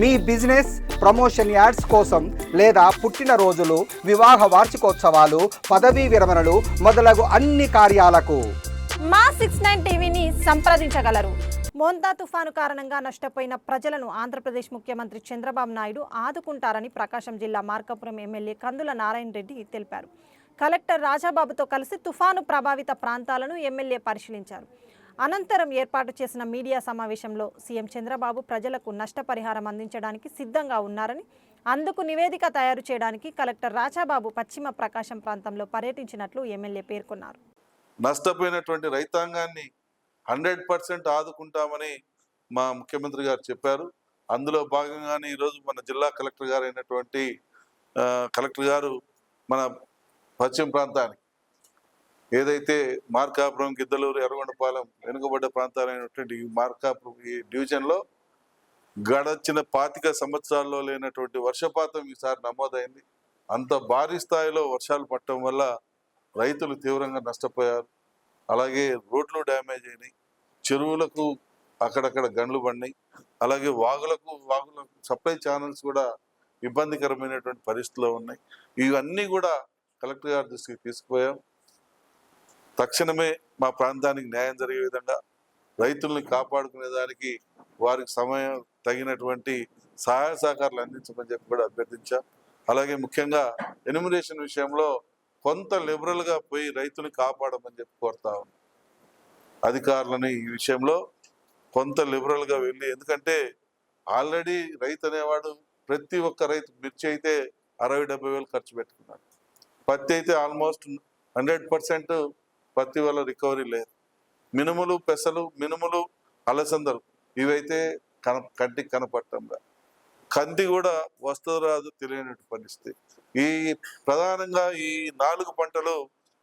మీ business promotion ads కోసం లేదా పుట్టినరోజులు వివాహ వార్షికోత్సవాలు పదవీ విరమణలు మొదలగు అన్ని కార్యాలకు. మా సిక్స్ నైన్ టీవీని సంప్రదించగలరు. మోంతా తుఫాను కారణంగా నష్టపోయిన ప్రజలను ఆంధ్రప్రదేశ్ ముఖ్యమంత్రి చంద్రబాబు నాయుడు ఆదుకుంటారని ప్రకాశం జిల్లా మార్కాపురం ఎమ్మెల్యే కందుల నారాయణ రెడ్డి తెలిపారు. కలెక్టర్ రాజాబాబుతో కలిసి తుఫాను ప్రభావిత ప్రాంతాలను ఎమ్మెల్యే పరిశీలించారు. అనంతరం ఏర్పాటు చేసిన మీడియా సమావేశంలో సీఎం చంద్రబాబు ప్రజలకు నష్టపరిహారం అందించడానికి సిద్ధంగా ఉన్నారని అందుకు నివేదిక తయారు చేయడానికి కలెక్టర్ రాజాబాబు పశ్చిమ ప్రకాశం ప్రాంతంలో పర్యటించినట్లు ఎమ్మెల్యే పేర్కొన్నారు. నష్టపోయినటువంటి రైతాంగాన్ని హండ్రెడ్ పర్సెంట్ ఆదుకుంటామని మా ముఖ్యమంత్రి గారు చెప్పారు. అందులో భాగంగానే ఈరోజు మన జిల్లా కలెక్టర్ గారు అయినటువంటి కలెక్టర్ గారు మన పశ్చిమ ప్రాంతానికి ఏదైతే మార్కాపురం గిద్దలూరు ఎర్రగొండపాలెం వెనుకబడ్డ ప్రాంతాలైనటువంటి ఈ మార్కాపురం ఈ డివిజన్లో గడచిన పాతిక సంవత్సరాల్లో లేనటువంటి వర్షపాతం ఈసారి నమోదైంది. అంత భారీ స్థాయిలో వర్షాలు పడటం వల్ల రైతులు తీవ్రంగా నష్టపోయారు. అలాగే రోడ్లు డ్యామేజ్ అయినాయి. చెరువులకు అక్కడక్కడ గండ్లు పడినాయి. అలాగే వాగులకు వాగులకు సప్లై ఛానల్స్ కూడా ఇబ్బందికరమైనటువంటి పరిస్థితుల్లో ఉన్నాయి. ఇవన్నీ కూడా కలెక్టర్ గారి దృష్టికి తీసుకుపోయాం. తక్షణమే మా ప్రాంతానికి న్యాయం జరిగే విధంగా రైతుల్ని కాపాడుకునే దానికి వారికి సమయం తగినటువంటి సహాయ సహకారాలు అందించమని చెప్పి కూడా అభ్యర్థించాం. అలాగే ముఖ్యంగా ఎనిమినేషన్ విషయంలో కొంత లిబరల్గా పోయి రైతుని కాపాడమని చెప్పి కోరుతా ఉన్నాం. అధికారులని ఈ విషయంలో కొంత లిబరల్గా వెళ్ళి ఎందుకంటే ఆల్రెడీ రైతు అనేవాడు ప్రతి ఒక్క రైతు మిర్చి అయితే అరవై డెబ్బై వేలు ఖర్చు పెట్టుకున్నాడు. పత్తి అయితే ఆల్మోస్ట్ హండ్రెడ్ పర్సెంట్ పత్తి వల్ల రికవరీ లేదు. మినుములు పెసలు మినుములు అలసందలు ఇవైతే కన కంటికి కనపడటంగా కంది కూడా వస్తువు రాదు తెలియనట్టు పరిస్థితి. ఈ ప్రధానంగా ఈ నాలుగు పంటలు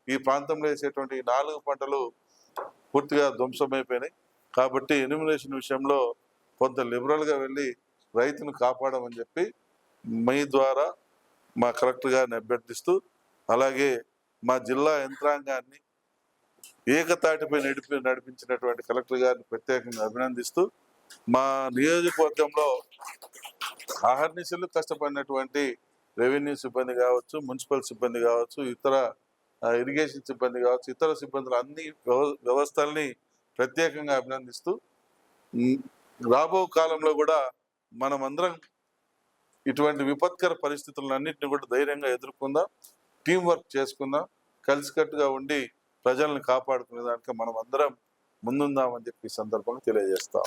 ఈ ప్రాంతంలో వేసేటువంటి ఈ నాలుగు పంటలు పూర్తిగా ధ్వంసమైపోయినాయి. కాబట్టి ఎనిమినేషన్ విషయంలో కొంత లిబరల్గా వెళ్ళి రైతును కాపాడమని చెప్పి మీ ద్వారా మా కలెక్టర్ గారిని అభ్యర్థిస్తూ అలాగే మా జిల్లా యంత్రాంగాన్ని ఏకతాటిపై నడిపి నడిపించినటువంటి కలెక్టర్ గారిని ప్రత్యేకంగా అభినందిస్తూ మా నియోజకవర్గంలో ఆహర్నిశలు కష్టపడినటువంటి రెవెన్యూ సిబ్బంది కావచ్చు మున్సిపల్ సిబ్బంది కావచ్చు ఇతర ఇరిగేషన్ సిబ్బంది కావచ్చు ఇతర సిబ్బందులు అన్ని వ్యవ- వ్యవస్థల్ని ప్రత్యేకంగా అభినందిస్తూ రాబో కాలంలో కూడా మనమందరం ఇటువంటి విపత్కర పరిస్థితులన్నింటినీ కూడా ధైర్యంగా ఎదుర్కొందాం టీం వర్క్ చేసుకుందాం కలిసికట్టుగా ఉండి ప్రజల్ని కాపాడుకునే దానికి మనం అందరం ముందుందామని చెప్పి సందర్భంగా తెలియజేస్తాం